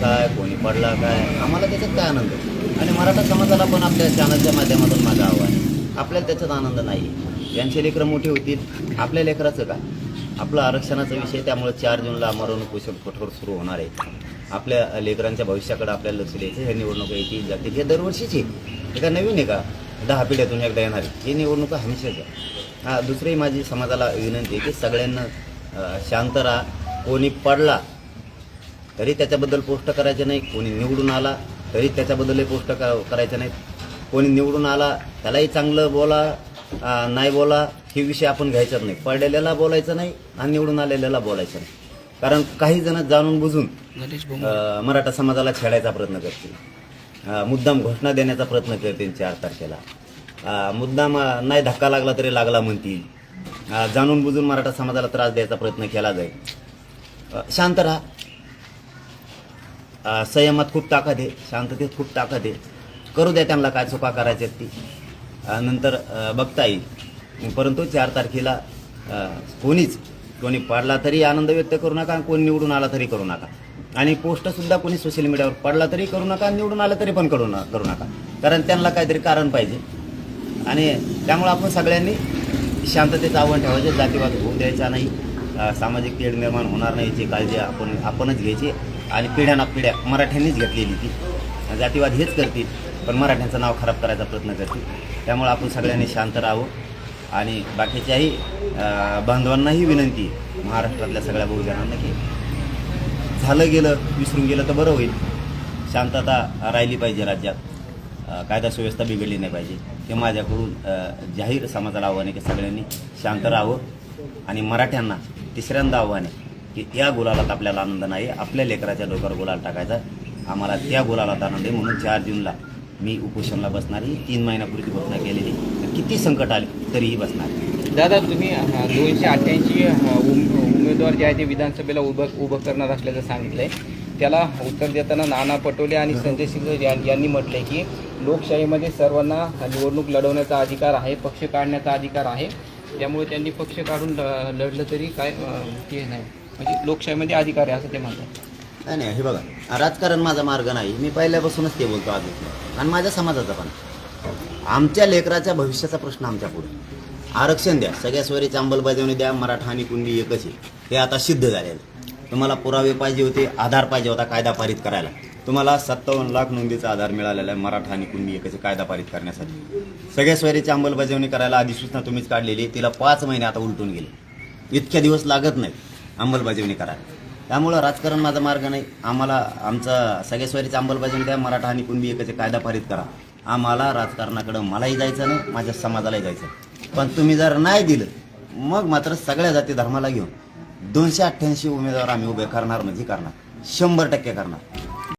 काय कोणी पडला काय आम्हाला त्याच्यात काय आनंद आणि मराठा समाजाला पण आपल्या चॅनलच्या माध्यमातून माझा आव्हान आहे. आपल्याला त्याच्यात आनंद नाही यांचे लेकरं मोठी होतील. आपल्या लेकराचं काय? आपला आरक्षणाचा विषय त्यामुळे चार जूनला मरण कुशल कठोर सुरू होणार आहे. आपल्या लेकरांच्या भविष्याकडे आपल्याला लक्ष द्यायचं हे निवडणुका येतील जातील हे दरवर्षीची हे काय नवीन आहे का दहा पिढ्यातून एकदा येणारी ही निवडणुका हमेशाच हा दुसरी माझी समाजाला विनंती आहे की सगळ्यांना शांत राहा. कोणी पडला तरी त्याच्याबद्दल पोस्ट करायचे नाही कोणी निवडून आला तरी त्याच्याबद्दलही पोस्ट करायचे नाहीत. कोणी निवडून आला त्यालाही चांगलं बोला नाही बोला हे विषय आपण घ्यायचाच नाही. पडलेल्याला बोलायचं नाही आणि निवडून आलेल्याला बोलायचं नाही. कारण काही जण जाणून बुजून मराठा समाजाला छेडायचा प्रयत्न करतील. मुद्दाम घोषणा देण्याचा प्रयत्न करतील चार तारखेला. मुद्दाम नाही धक्का लागला तरी लागला म्हणतील. जाणून बुजून मराठा समाजाला त्रास द्यायचा प्रयत्न केला जाईल. शांत राहा. संयमात खूप ताकद आहे शांततेत खूप ताकद आहे. करू द्या त्यांना काय चुका करायच्या ती. नंतर बघता येईल. परंतु चार तारखेला कोणीच कोणी पडला तरी आनंद व्यक्त करू नका आणि कोणी निवडून आला तरी करू नका. आणि पोस्टसुद्धा कोणी सोशल मीडियावर पडला तरी करू नका आणि निवडून आला तरी पण करू न करू नका. कारण त्यांना काहीतरी कारण पाहिजे. आणि त्यामुळे आपण सगळ्यांनी शांततेचं आव्हान ठेवायचं जातीवाद होऊ द्यायचा नाही. सामाजिक तेढ निर्माण होणार नाही याची काळजी आपण आपणच घ्यायची. आणि पिढ्यानापिढ्या मराठ्यांनीच घेतलेली ती. जातीवाद हेच करतील पण मराठ्यांचं नाव खराब करायचा प्रयत्न करतील. त्यामुळे आपण सगळ्यांनी शांत राहावं. आणि बाकीच्याही बांधवांनाही विनंती महाराष्ट्रातल्या सगळ्या बहुजनांना की झालं गेलं विसरून गेलं तर बरं होईल. शांतता राहिली पाहिजे राज्यात. कायदा सुव्यवस्था बिघडली नाही पाहिजे. हे माझ्याकडून जाहीर समाजाला आव्हान आहे की सगळ्यांनी शांत राहावं. आणि मराठ्यांना तिसऱ्यांदा आव्हान आहे की त्या गुलालात आपल्याला आनंद नाही. आपल्या लेकराच्या डोक्यावर गुलाल टाकायचा. आम्हाला त्या गुलालात आनंद आहे म्हणून चार जूनला मी उपोषणला बसणार तीन महिन्यापूर्वी घोषणा केलेली तर किती संकट आले तरीही बसणार दादा तुम्ही दोनशे अठ्ठ्याऐंशी उम- उमेदवार जे आहे ते विधानसभेला उभं उभं करणार असल्याचं सांगितलंय. त्याला उत्तर देताना नाना पटोले आणि संजय सिंग यांनी म्हटलंय की लोकशाहीमध्ये सर्वांना निवडणूक लढवण्याचा अधिकार आहे पक्ष काढण्याचा अधिकार आहे. त्यामुळे त्यांनी पक्ष काढून ल- लढलं तरी काय ते नाही. म्हणजे लोकशाहीमध्ये अधिकार आहे असं ते म्हणतात. नाही नाही हे बघा. राजकारण माझा मार्ग नाही. मी पहिल्यापासूनच ते बोलतो आधी. आणि माझ्या समाजाचा पण. आमच्या लेकराच्या भविष्याचा प्रश्न आमच्या पुढे. आरक्षण द्या. सगळ्या स्वरीची अंमलबजावणी द्या. मराठा आणि कुणबी एकच आहे. हे आता सिद्ध झालेलं आहे. तुम्हाला पुरावे पाहिजे होते आधार पाहिजे होता कायदा पारित करायला. तुम्हाला सत्तावन्न लाख नोंदीचा आधार मिळालेला आहे मराठा आणि कुणबी एकच कायदा पारित करण्यासाठी. सगळ्या स्वरीची अंमलबजावणी करायला अधिसूचना तुम्हीच काढलेली तिला पाच महिने आता उलटून गेले. इतक्या दिवस लागत नाहीत अंमलबजावणी करा त्यामुळं राजकारण माझा मार्ग नाही. आम्हाला आमचा सगळ्या अंमलबजावणी द्या मराठा आणि कुणबी एकच कायदा पारित करा. आम्हाला राजकारणाकडं मलाही जायचं नाही माझ्या समाजालाही जायचं पण तुम्ही जर नाही दिलं मग मात्र सगळ्या जाती धर्माला घेऊन दोनशे अठ्ठ्याऐंशी उमेदवार आम्ही उभे करणार म्हणजे करणार. शंभर टक्के करणार.